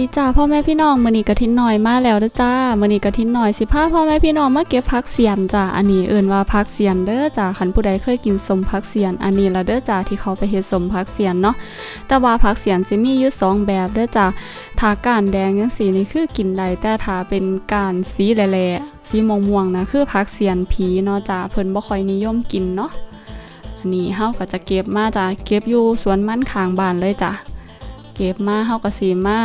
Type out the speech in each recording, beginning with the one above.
ดีจ้าพ่อแม่พี่น้องมื้อนี้กะทินหน่อยมาแล้วเด้อจ้ามื้อนี้กะทินหน่อยสิพาพ่อแม่พี่น้องมาเก็บผักเสียนจ้าอันนี้เอิ้นว่าผักเสียนเด้อจ้าคันผู้ใดเคยกินสมผักเสียนอันนี้ละเด้อจ้าที่เขาไปเฮ็ดสมผักเสียนเนาะแต่ว่าผักเสียนสิมีอยู่สองแบบเด้อจ้าถ้ากานแดงจังสีนี่คือกินได้แต่ถ้าเป็นกานสีแหล่ๆสีม่วงๆนะคือผักเสียนผีเนาะจ้าเพิ่นบ่ค่อยนิยมกินเนาะอันนี้เฮาก็จะเก็บมาจ้าเก็บอยู่สวนมันข้างบ้านเลยจ้าเก็บมาเฮาก็สิมา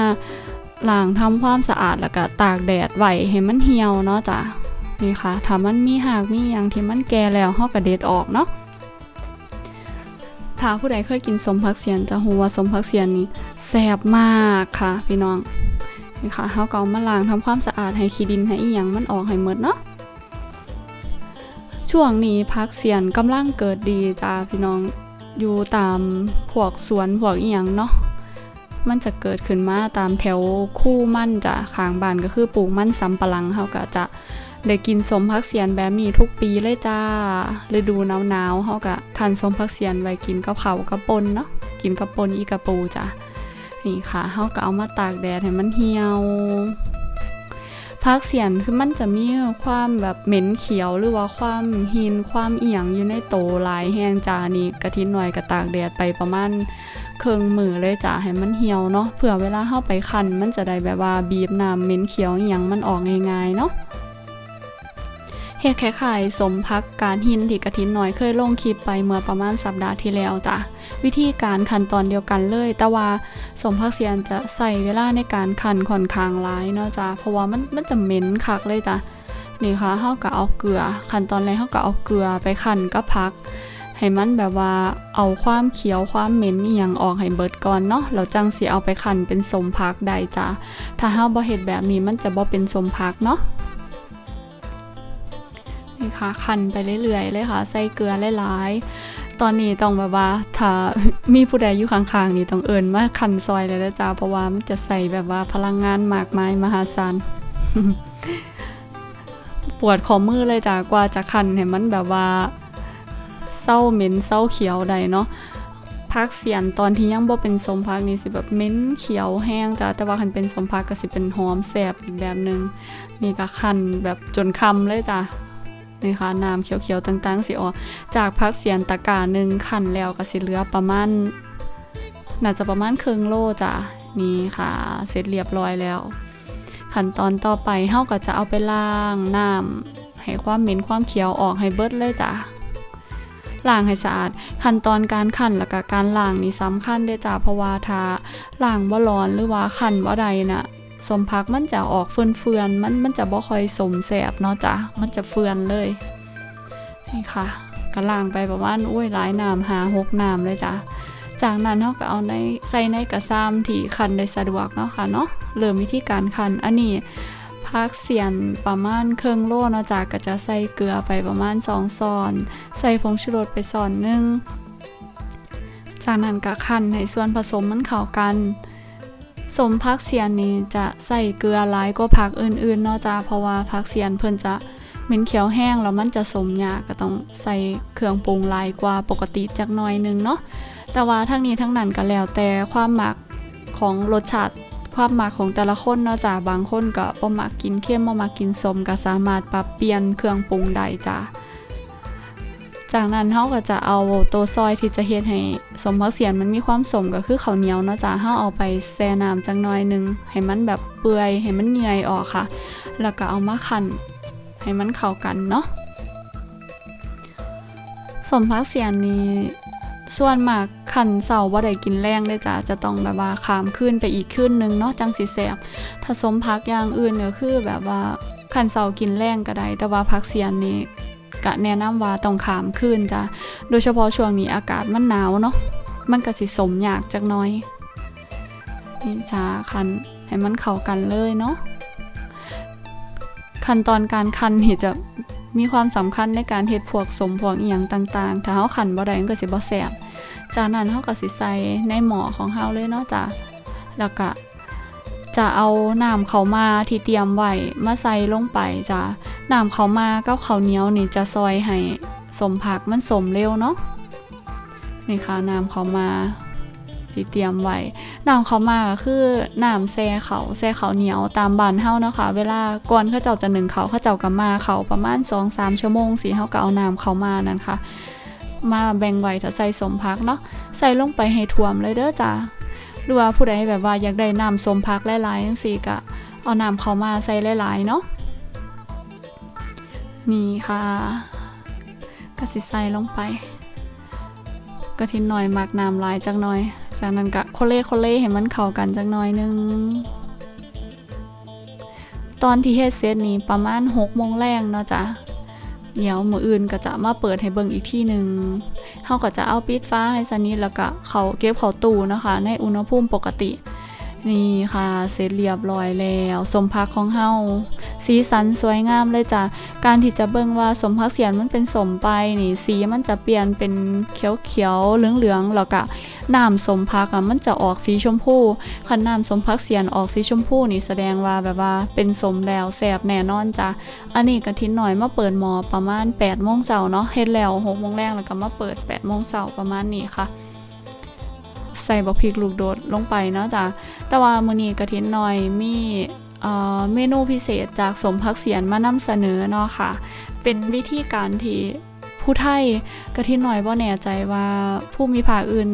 ล้างทำความสะอาดแล้วก็ตากแดดไว้ให้มันเหี่ยวเนาะจ้ะนี่ค่ะถ้ามันมีหากมีหยังที่มันแก่แล้วเฮาก็เด็ดออกเนาะถ้าผู้ใดเคยกินสมผักเสียนจะรู้ว่าสมผักเสียนนี่แซ่บมากค่ะ พี่น้องนี่ค่ะเฮาก็เอามาล้างทำความสะอาดให้ขี้ดินให้อีหยังมันออกให้หมดเนาะช่วงนี้ผักเสียนกำลังเกิดดีจ้าพี่น้องอยู่ตามพวกสวนพวกอีหยังเนาะ มันจะเกิดขึ้นมาตามแถวคู่มั่นจะขางบานก็คือปลูกมั่นสำปะหลังเขาก็จะได้กินสมพักเสียนแบบนี้ทุกปีเลยจ้าฤดูหนาวๆเขาก็คันสมพักเสียนไว้กินกับเขากับปนเนาะกินกับปนอีกระปูจ้ะนี่ค่ะเขาก็เอามาตากแดดให้มันเหี่ยวพักเสียนคือมันจะมีความแบบเหม็นเขียวหรือว่าความหินความเอียงอยู่ในโตหลายแห้งจ้านี่กะทิหน่อยก็ตากแดดไปประมาณ เครื่องมือเลยจ้ะให้มันเหี่ยวเนาะเผื่อเวลาเข้าไปคันมันจะได้แบบว่าบีบน้ำเหม็นเขียวอย่างมันออกง่ายๆเนาะเฮ็ดคล้ายๆสมพักการหินที่กระถินหน่อยเคยลงคลิปไปเมื่อประมาณสัปดาห์ที่แล้วจ้ะวิธีการขันตอนเดียวกันเลย แต่ว่าสมพักเสียนจะใส่เวลาในการคันค่อนข้างหลายเนาะจ้ะเพราะว่ามันมันจะเหม็นคักเลยจ้ะนี่ค่ะเฮาก็เอาเกลือขันตอนแรกเฮาก็เอาเกลือไปคันกับพัก ให้มันแบบว่าเอาความเขียวความเหม็นนี่ยังออกให้เบิดก่อนเนาะแล้วจังสิเอาไปคั่นเป็นสมพักได้จ้ะถ้าเฮาบ่เฮ็ดแบบนี้มันจะบ่เป็นสมพักเนาะนี่ค่ะคั่นไปเรื่อยๆเลยค่ะ ใส่เกลือหลายๆตอนนี้ต้องแบบว่าถ้ามีผู้ใดอยู่ข้างๆนี่ต้องเอิ้นมาคั่นซอยเลยนะจ้ะเพราะว่ามันจะใส่แบบว่าพลังงานมากมายมหาศาลปวดข้อมือเลยจ้ะกว่าจะคั่นให้มันแบบว่า เศร้าเหม็นเศร้าเขียวใดเนาะพักเสียนตอนที่ยังบ่เป็นสมพักนี่สิแบบเหม็นเขียวแห้งจ้ะแต่ว่าคันเป็นสมพักก็สิเป็นหอมแสบอีกแบบหนึงนี่ก็คันแบบจนคำเลยจ้ะนี่ค่ะน้ำเขียวๆต่างๆสิออกจากพักเสียนตะกร้าหนึ่งคันแล้วก็สิเหลือประมาณน่าจะประมาณครึ่งโลจ้ะนี่ค่ะ เสร็จเรียบร้อยแล้ว ขั้นตอนต่อไปเฮาก็จะเอาไปล้างน้ำให้ความเหม็นความเขียวออกให้เบิดเลยจ้ะ ล้างให้สะอาด ขั้นตอนการขันแล้วก็การล้างนี่สำคัญเด้จ้าเพราะว่าถ้าล้างบ่ร้อนหรือว่าขันบ่ใดน่ะสมพักมันจะออกเฟื่อนๆมันมันจะบ่ค่อยสมแสบเนาะจ้ะมันจะเฟื่อนเลยนี่ค่ะก็ล้างไปประมาณอุ้ยหลายน้ำหาหกน้ำเลยจ้ะจากนั้นเฮาก็เอาในใส่ในกระซ้ำที่ขันได้สะดวกเนาะค่ะเนาะเริ่มวิธีการขันอันนี้ พักเสียนประมาณเครึ่งโลเนาะจ้ะก็จะใส่เกลือไปประมาณ2ซอน ใส่ผงชูรสไปซอนหนึงจากนั้นก็คั่นให้ส่วนผสมมันเข้ากัน สมพักเสียนนี้จะใส่เกลือหลายกว่าผักอื่นๆเนาะจ้ะเพราะว่าผักเสียนเพิ่นจะเหม็นเขียวแห้งแล้วมันจะสมยากก็ต้องใส่เครื่องปรุงหลายกว่าปกติจักหน่อยหนึงเนาะแต่ว่าทั้งนี้ทั้งนั้นก็แล้วแต่ความหมักของรสชาติ ความหมักของแต่ละคนเนาะจ้ะบางคนก็บ่มักกินเค็มบ่มักกินสมก็สามารถปรับเปลี่ยนเครื่องปรุงได้จ้ะจากนั้นเฮาก็จะเอาตัวซอยที่จะเฮ็ดให้สมพักเสียนมันมีความสมก็คือข้าวเหนียวเนาะจ้ะเฮาเอาไปแช่น้ำจักหน่อยหนึงให้มันแบบเปื่อยให้มันเยื่อยออกค่ะ แล้วก็เอามาคั่นให้มันเข้ากันเนาะสมพักเสียนนี้ส่วนมาก ขันเสาบ่ได้กินแรงได้จ้ะจะต้องแบบว่าขามขึ้นไปอีกขึ้นนึงเนาะจังสิแสบถ้าสมพักอย่างอื่นก็คือแบบว่าขันเสากินแรงก็ได้แต่ว่าพักเสียนนี่ก็แนะนำว่าต้องขามขึ้นจ้ะโดยเฉพาะช่วงนี้อากาศมันหนาวเนาะมันก็สิสมยากจักน้อยนี่จ้าคันให้มันเข้ากันเลยเนาะขั้นตอนการคันนี่จะมีความสำคัญในการเฮ็ดพวกสมพวกอีหยังต่างๆ ถ้าเฮาขันบ่ได้มันก็สิบ่แซ่บ จากนั้นเฮาก็สิใส่ในหม้อของเฮาเลยเนาะจ้ะแล้วก็จะเอาน้ำเขามาที่เตรียมไว้มาใส่ลงไปจ้ะน้ำเขามากับข้าเหนียวนี่จะซอยให้สมผักมันสมเร็วเนาะนี่ค่ะน้ำเขามาที่เตรียมไว้น้ำเขามาก็คือน้ำแซ่เขาแซ่เขาเหนียวตามบานเฮานะคะ เวลาก่อนเขาเจ้าจะหนึ่งเขาวเขาเจ้าก็มาเขาประมาณ2-3ชั่วโมงสิเฮาก็เอาน้ำเขามานั่นค่ะ มาแบ่งไว้ถ้าใส่สมพักเนาะใส่ลงไปให้ท่วมเลยเด้อจ้าหรือว่าผู้ใดแบบว่าอยากได้น้ำสมพักหลายๆจังซี่ก็เอาน้ำเขามาใส่หลายๆเนาะนี่ค่ะก็สิใส่ลงไปกระทินหน่อยมักน้ำหลายจักหน่อย จากนั้นก็โคเล่โคเล่ให้มันเข้ากันจักหน่อยนึงตอนที่เฮ็ดเสร็จนี่ประมาณ6โมงแรงเนาะจ้ะ เดี๋ยวมืออื่นก็จะมาเปิดให้เบิ่งอีกที่หนึ่งเฮาก็จะเอาปิดฟ้าให้สนิทแล้วก็เขาเก็บเขาตู้นะคะ ในอุณหภูมิปกติ นี่ค่ะ เสร็จเรียบร้อยแล้ว สมพักของเฮา สีสันสวยงามเลยจ้ะการที่จะเบิ่งว่าสมพักเสียนมันเป็นสมไปนี่สีมันจะเปลี่ยนเป็นเขียวๆเหลืองๆแล้วก็น้ำสมพักอะมันจะออกสีชมพูคันน้ำสมพักเสียนออกสีชมพูนี่แสดงว่าแบบว่าเป็นสมแล้วแสบแน่นอนจ้ะอันนี้กะทินหน่อยมาเปิดหมอประมาณ8โมงเช้าเนาะเฮ็ดแล้ว6โมงแรงแล้วก็มาเปิด8โมงเช้าประมาณนี้ค่ะใส่บักพริกลูกโดดลงไปเนาะจ้ะแต่ว่ามื้อนี้กะทินหน่อยมี เมนูพิเศษจากสมพักเสียนมานำเสนอเนาะค่ะ เป็นวิธีการที่ผู้ไทยกะทินหน่อยบ่แน่ใจว่าผู้มีภาคอื่น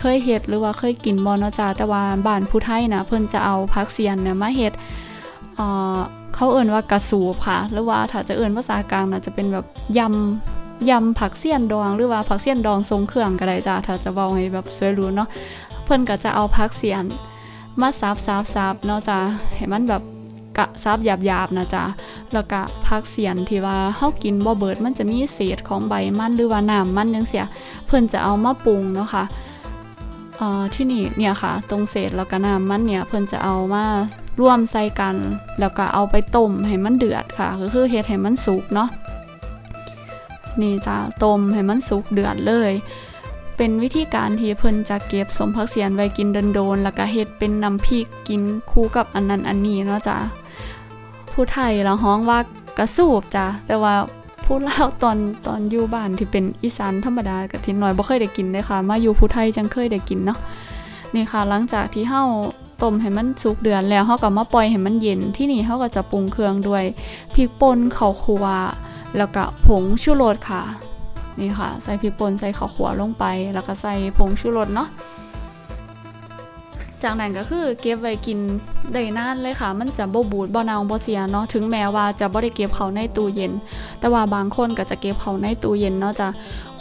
เคยเฮ็ดหรือว่าเคยกินบ่เนะจ้ะแต่ว่าบ้านผู้ไทยนะเพิ่นจะเอาผักเสียนเนี่ยมาเฮ็ดเขาเอิ่นว่ากระสูบค่ะ หรือว่าถ้าจะเอิ่นภาษากลางนะจะเป็นแบบยำยำผักเสี้ยนดองหรือว่าผักเสี้ยนดองทรงเครื่องก็ได้จ้าถ้าจะเว้าให้แบบสวยรู้เนาะเพิ่นก็จะเอาผักเสี้ยน มาซับซับซับเนาะจ้าให้มันแบบกะซับหยาบๆนะจ้าแล้วก็ผักเสียนที่ว่าเฮากินบ่เบิดมันจะมีเศษของใบมันหรือว่าน้ำมันจังเสียเพิ่นจะเอามาปรุงเนาะค่ะเอ่อที่นี่เนี่ยค่ะ ตรงเศษแล้วก็น้ำมันเนี่ยเพิ่นจะเอามาร่วมใส่กัน แล้วก็เอาไปต้มให้มันเดือดค่ะ ก็คือเฮ็ดให้มันสุกเนาะนี่จ้ะต้มให้มันสุกเดือดเลย เป็นวิธีการที่เพิ่นจะเก็บสมพักเสียนไว้กินโดนๆแล้วก็เฮ็ดเป็นน้ำพริกกินคู่กับอันนั้นอันนี้เนาะจ้ะผู้ไทยเราฮ้องว่ากระสูบจ้ะแต่ว่าผู้เล่าตอนตอนอยู่บ้านที่เป็นอีสานธรรมดากับทินน้อยบ่เคยได้กินเลยค่ะ มาอยู่ผู้ไทยจังเคยได้กินเนาะนี่ค่ะ หลังจากที่เฮาต้มให้มันสุกเดือนแล้วเขาก็มาปล่อยให้มันเย็นที่นี่เขาก็จะปรุงเครื่องด้วยพริกป่นข้าวคั่วแล้วก็ผงชูรสค่ะ นี่ค่ะ ใส่พริกป่นใส่ข้าวคั่วลงไป แล้วก็ใส่ผงชูรสเนาะจากนั้นก็คือเก็บไว้กินได้นานเลยค่ะ มันจะบ่บูดบ่เนาบ่เสียเนาะถึงแม้ว่าจะบ่ได้เก็บเขาในตู้เย็น แต่ว่าบางคนก็จะเก็บเขาในตู้เย็นเนาะจ้ะ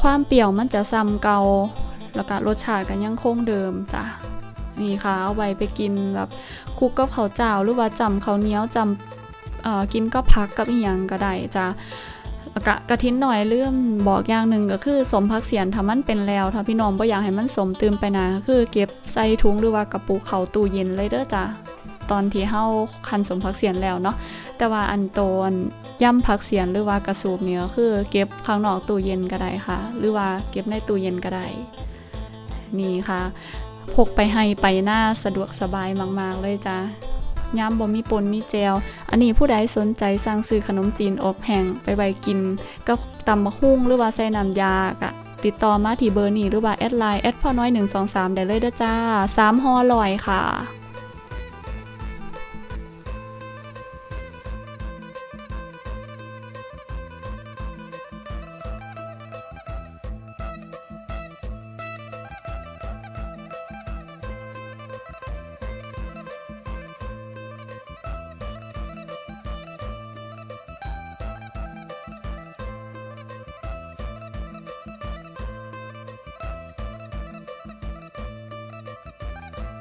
ความเปรี้ยวมันจะซ้ำเก่าแล้วก็รสชาติก็ยังคงเดิมจ้ะนี่ค่ะเอาไว้ไปกินแบบคุกกับข้าวเจ้าหรือว่าจำข้าวเหนียวจำกินก็พักกับอีหยังก็ได้จ้ะ กะกระทิ้นหน่อยเรื่องบอกอย่างหนึ่งก็คือสมพักเสียนถ้ามันเป็นแล้วถ้าพี่น้องบ่อยากให้มันสมตืมไปนะก็คือเก็บใส่ถุงหรือว่ากระปุกเขาตู้เย็นเลยเด้อจ้ะตอนที่เฮาคันสมพักเสียนแล้วเนาะแต่ว่าอันโตนย่ำพักเสียนหรือว่ากระสูบเนี่ยก็คือ เก็บข้างนอกตู้เย็นก็ได้ค่ะ หรือว่าเก็บในตู้เย็นก็ได้นี่ค่ะพกไปให้ไปหน้าสะดวกสบายมาก ๆ เลยจ้ะ ยามบ่มีปนมีแจว อันนี้ผู้ใดสนใจสั่งซื้อขนมจีนอบแห้งไปไว้กินกับตำมะฮุ่งหรือว่าใส่น้ำยากะติดต่อมาที่เบอร์นี้หรือว่าแอดไลน์แอดพ่อน้อย123 ได้เลยเด้อจ้า3ห่อลอยค่ะ